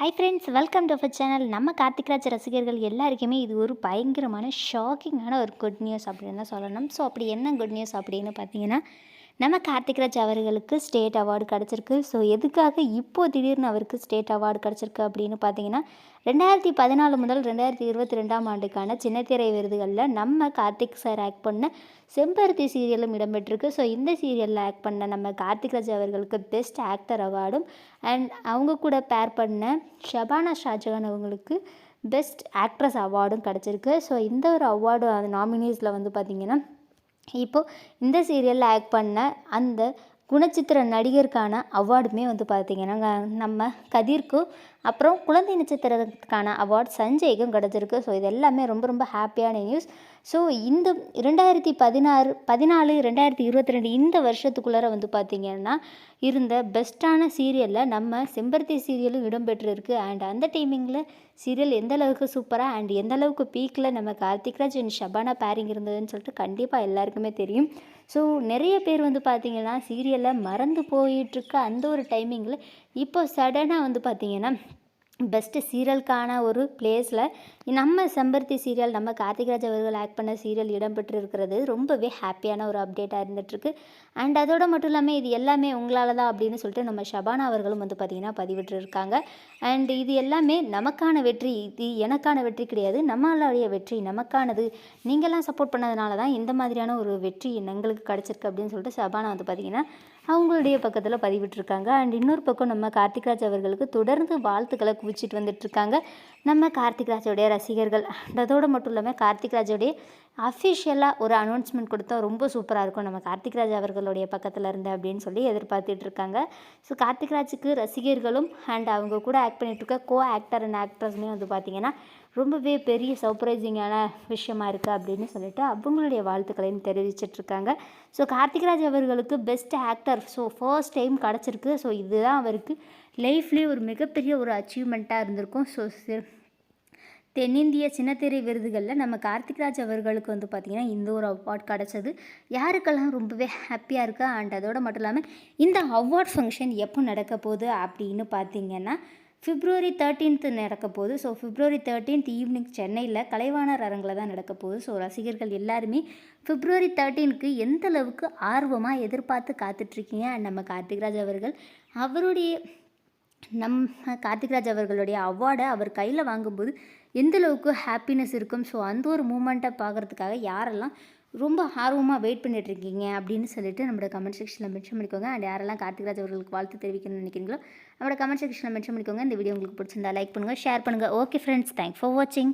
Hi friends welcome to our channel நம்ம கார்த்திக்ராஜ் ரசிகர்கள் எல்லாருக்குமே இது ஒரு பயங்கரமான ஷாக்கிங்கான ஒரு குட் நியூஸ் அப்படின்னு தான் சொல்லணும். ஸோ அப்படி என்ன குட் நியூஸ் அப்படின்னு பார்த்தீங்கன்னா நம்ம கார்த்திக்ராஜ் அவர்களுக்கு ஸ்டேட் அவார்டு கிடச்சிருக்கு. ஸோ எதுக்காக இப்போது திடீர்னு அவருக்கு ஸ்டேட் அவார்டு கிடச்சிருக்கு அப்படின்னு பார்த்தீங்கன்னா ரெண்டாயிரத்தி பதினாலு முதல் ரெண்டாயிரத்தி இருபத்தி ரெண்டாம் ஆண்டுக்கான சின்னத்திரை விருதுகளில் நம்ம கார்த்திக் சார் ஆக்ட் பண்ண செம்பருத்தி சீரியலும் இடம்பெற்றிருக்கு. ஸோ இந்த சீரியலில் ஆக்ட் பண்ண நம்ம கார்த்திக்ராஜ் அவர்களுக்கு பெஸ்ட் ஆக்டர் அவார்டும் அண்ட் அவங்க கூட பேர் பண்ண ஷபானா ஷாஜகான் அவங்களுக்கு பெஸ்ட் ஆக்ட்ரஸ் அவார்டும் கிடச்சிருக்கு. ஸோ இந்த ஒரு அவார்டு அந்த நாமினிஸில் வந்து பார்த்திங்கன்னா இப்போது இந்த சீரியலில் ஆக்ட் பண்ண அந்த குணச்சித்திர நடிகருக்கான அவார்டுமே வந்து பார்த்திங்கன்னா நம்ம கதிர்க்கும் அப்புறம் குழந்தை நட்சத்திரத்துக்கான அவார்ட் சஞ்சய்க்கும் கிடச்சிருக்கு. ஸோ இது எல்லாமே ரொம்ப ரொம்ப ஹாப்பியான நியூஸ் ஸோ இந்த ரெண்டாயிரத்தி பதினாறு பதினாலு ரெண்டாயிரத்தி இருபத்தி ரெண்டு இந்த வருஷத்துக்குள்ளார வந்து பார்த்திங்கன்னா இருந்த பெஸ்ட்டான சீரியலில் நம்ம செம்பருத்தி சீரியலும் இடம்பெற்றிருக்கு. அண்ட் அந்த டைமிங்கில் சீரியல் எந்த அளவுக்கு சூப்பராக அண்ட் எந்த அளவுக்கு பீக்கில் நம்ம கார்த்திக்ராஜ் அண்ட் ஷபானா பேரிங் இருந்ததுன்னு சொல்லிட்டு கண்டிப்பாக எல்லாருக்குமே தெரியும். ஸோ நிறைய பேர் வந்து பார்த்திங்கன்னா சீரியலில் மறந்து போயிட்டுருக்க அந்த ஒரு டைமிங்கில் இப்போ சடனாக வந்து பார்த்திங்கன்னா பெஸ்ட்டு சீரியலுக்கான ஒரு பிளேஸில் நம்ம செம்பருத்தி சீரியல் நம்ம கார்த்திகராஜ் அவர்கள் ஆக்ட் பண்ண சீரியல் இடம்பெற்று இருக்கிறது ரொம்பவே ஹாப்பியான ஒரு அப்டேட்டாக இருந்துகிட்ருக்கு அண்ட் அதோடு மட்டும் இல்லாமல் இது எல்லாமே உங்களால் தான் அப்படின்னு சொல்லிட்டு நம்ம ஷபானா அவர்களும் வந்து பார்த்திங்கன்னா பதிவிட்டுருக்காங்க. அண்ட் இது எல்லாமே நமக்கான வெற்றி. இது எனக்கான வெற்றி கிடையாது. நம்மளுடைய வெற்றி நமக்கானது. நீங்கள்லாம் சப்போர்ட் பண்ணதுனால தான் இந்த மாதிரியான ஒரு வெற்றி எங்களுக்கு கிடச்சிருக்கு அப்படின்னு சொல்லிட்டு ஷபானா வந்து பார்த்திங்கன்னா அவங்களுடைய பக்கத்தில் பதிவிட்டிருக்காங்க. அண்ட் இன்னொரு பக்கம் நம்ம கார்த்திகராஜ் அவர்களுக்கு தொடர்ந்து வாழ்த்துக்களை குவிச்சிட்டு வந்துட்டுருக்காங்க. நம்ம கார்த்திக்ராஜோடைய ரசிகர்கள். அண்ட் அதோடு மட்டும் இல்லாமல் கார்த்திக்ராஜோடைய அஃபிஷியலாக ஒரு அனௌன்ஸ்மெண்ட் கொடுத்தா ரொம்ப சூப்பராக இருக்கும். நம்ம கார்த்திக்ராஜ் அவர்களுடைய பக்கத்தில் இருந்து அப்படின்னு சொல்லி எதிர்பார்த்துட்டு இருக்காங்க. ஸோ கார்த்திக்ராஜுக்கு ரசிகர்களும் அண்ட் அவங்க கூட ஆக்ட் பண்ணிகிட்டு இருக்க கோ ஆக்டர் அண்ட் ஆக்ட்ரஸ்மே வந்து பார்த்திங்கன்னா ரொம்பவே பெரிய சர்ப்ரைசிங்கான விஷயமா இருக்குது அப்படின்னு சொல்லிட்டு அவங்களுடைய வாழ்த்துக்களையும் தெரிவிச்சிட்ருக்காங்க ஸோ கார்த்திக்ராஜ் அவர்களுக்கு best actor so first time கிடச்சிருக்கு. ஸோ இதுதான் அவருக்கு லைஃப்லேயே ஒரு மிகப்பெரிய ஒரு அச்சீவ்மெண்ட்டாக இருந்திருக்கும். ஸோ தென்னிந்திய சின்னத்திரை விருதுகளில் நம்ம கார்த்திக்ராஜ் அவர்களுக்கு வந்து பார்த்திங்கன்னா இந்த ஒரு அவார்ட் கிடச்சது. யாருக்கெல்லாம் ரொம்பவே ஹாப்பியாக இருக்கா? அண்ட் அதோடு மட்டும் இல்லாமல் இந்த அவார்ட் ஃபங்க்ஷன் எப்போ நடக்க போகுது அப்படின்னு பார்த்தீங்கன்னா ஃபிப்ரவரி தேர்ட்டீன்த்து நடக்க போகுது. ஸோ ஃபிப்ரவரி தேர்ட்டீன்த் ஈவினிங் சென்னையில் கலைவாணர் அரங்கில் தான் நடக்க போகுது. ஸோ ரசிகர்கள் எல்லாருமே ஃபிப்ரவரி தேர்ட்டீனுக்கு எந்த அளவுக்கு ஆர்வமாக எதிர்பார்த்து காத்துட்ருக்கீங்க அண்ட் நம்ம கார்த்திக்ராஜ் அவர்கள் அவருடைய நம்ம கார்த்திக்ராஜ் அவர்களுடைய அவார்டை அவர் கையில் வாங்கும்போது எந்தளவுக்கு ஹாப்பினஸ் இருக்கும்? ஸோ அந்த ஒரு மூமெண்ட்டை பார்க்குறதுக்காக யாரெல்லாம் ரொம்ப ஆர்வமாக வெயிட் பண்ணிட்டுருக்கீங்க அப்படின்னு சொல்லிட்டு நம்மளோட கமெண்ட் செக்ஷனில் மென்ஷன் பண்ணிக்கோங்க. அண்ட் யாரெல்லாம் கார்த்திக்ராஜ் அவர்களுக்கு வாழ்த்து தெரிவிக்கணும்னு நினைக்கிறீங்களோ நம்மளோட கமெண்ட் செக்ஷனில் மென்ஷன் பண்ணிக்கோங்க. இந்த வீடியோ உங்களுக்கு பிடிச்சிருந்தா லைக் பண்ணுங்கள் ஷேர் பண்ணுங்கள் ஓகே ஃப்ரெண்ட்ஸ் தேங்க்ஸ் ஃபார் வாட்சிங்